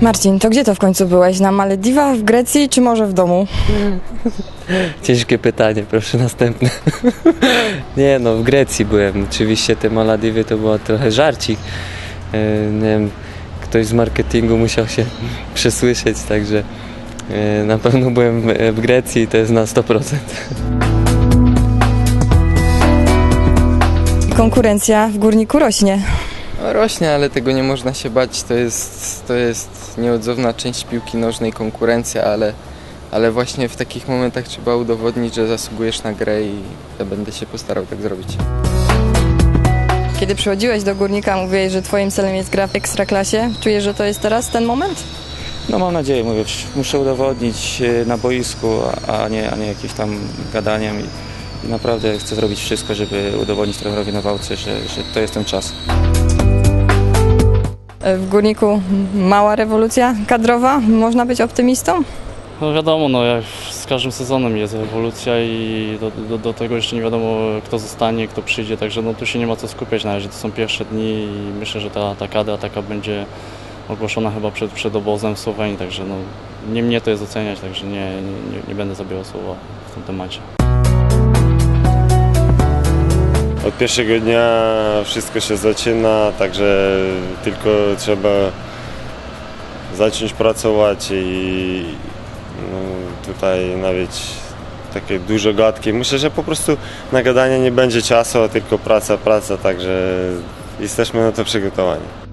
Marcin, to gdzie to w końcu byłeś? Na Malediwach, w Grecji czy może w domu? Ciężkie pytanie, proszę następne. nie no, w Grecji byłem. Oczywiście te Malediwy to była trochę żarcik. E, nie wiem, ktoś z marketingu musiał się przesłyszeć, także e, na pewno byłem w- w Grecji i to jest na 100%. Konkurencja w górniku rośnie. No, rośnie, ale tego nie można się bać. To jest, to jest nieodzowna część piłki nożnej, konkurencja, ale, ale właśnie w takich momentach trzeba udowodnić, że zasługujesz na grę i ja będę się postarał tak zrobić. Kiedy przychodziłeś do górnika, mówiłeś, że twoim celem jest gra w ekstraklasie. Czujesz, że to jest teraz ten moment? No mam nadzieję, mówię, muszę udowodnić e, na boisku, a nie, a nie jakieś tam gadaniem i, i naprawdę chcę zrobić wszystko, żeby udowodnić trenerowi Nawałce, że, że to jest ten czas. W górniku mała rewolucja kadrowa. Można być optymistą? No wiadomo, no jak z każdym sezonem jest ewolucja i do, do, do tego jeszcze nie wiadomo kto zostanie, kto przyjdzie, także no tu się nie ma co skupiać na razie, to są pierwsze dni i myślę, że ta, ta kadra taka będzie ogłoszona chyba przed, przed obozem w Słowenii, także no nie mnie to jest oceniać, także nie, nie, nie będę zabierał słowa w tym temacie. Pierwszego dnia wszystko się zaczyna, także tylko trzeba zacząć pracować i no, tutaj nawet takie dużo gadki. Myślę, że po prostu na gadanie nie będzie czasu, tylko praca, praca, także jesteśmy na to przygotowani.